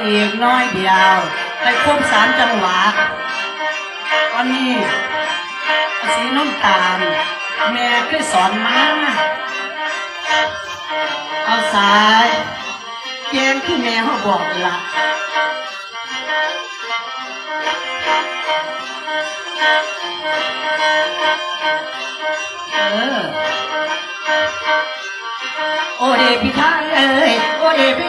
อาอีกน้อยเดียว ไปควบสามจังหวะวันนี้สีน้ำตาล แม่เคยสอนมา เอาสายแกงที่แม่เขาบอกละเออโอเดพี่ชายเอ้ยโอเดพ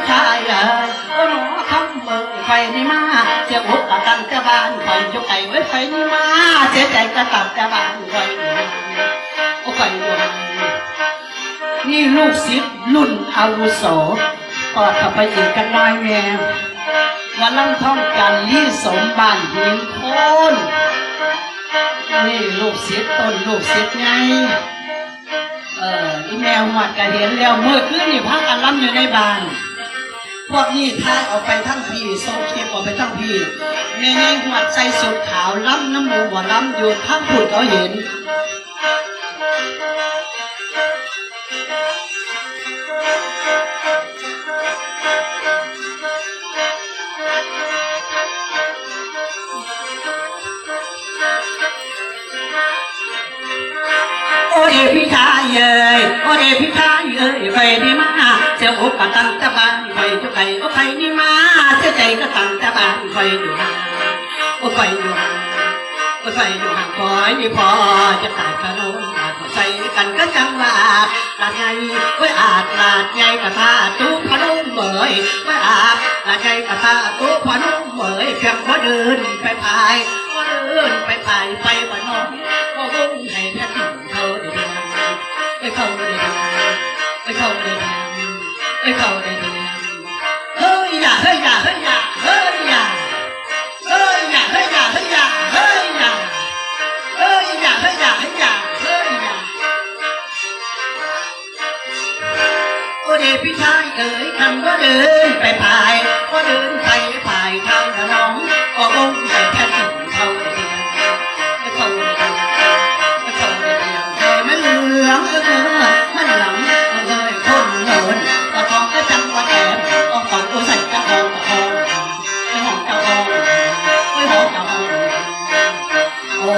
ยกไก่ไว้ไฟนี่มาเสียใจกระตั้งแต่บ้านไฟนี่มาโอ้ไฟนี่มานี่ลูกศิษย์รุ่นอาวุโสกอข้าไปอีกกันน้อยแม่วันลังท่องกันลี่สมบ้านหินโคนนี่ลูกศิษย์ต้นลูกศิษย์ไงเอออีแมวหวัดก็เห็นแล้วเมื่อคืนนี่พากันล้ำอยู่ในบ้าน พวกนี้ทายออกไปทั้งพี่โซเคียออกไปทั้งพี่ในในหวัดใส่สุดขาวล้ำน้ำมูหัวล้ำอยู่ข้างผุดเขาเห็นโอเดพี่ชายเอ้ยโอเดพี่ชายเอ้ยไฟนี่มาเจ้าอกกะตั้งแต่บ้านไฟจุ กไก่โอไฟนี่มาเจ้าใจก็ตั้งแต่บ้านไฟอยู่ห่างโอไฟอยู่ห่างโอไฟอยู่ห่างคอยนี่พอจะตายกระโดนอาจใส่กันก็จังว่าลาดไงไว้อาจลาดไงกะทาตู้พนุ่มเหมยไว้อาจลาดไงกะทาตู้พนุ่มเหมยเพียงพอเดินไปพายพอเดินไปพายไปบ่น้องก็วุ่นให้แม่ถึงเธอได้ดีไอ้เขาได้ดีไอ้เขาได้ดีไอ้เขาได้ดียอย่าเฮ้ยอย่าเฮ้ยอ 呀嘿呀嘿呀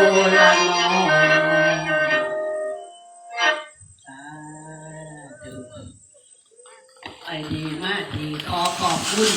volar.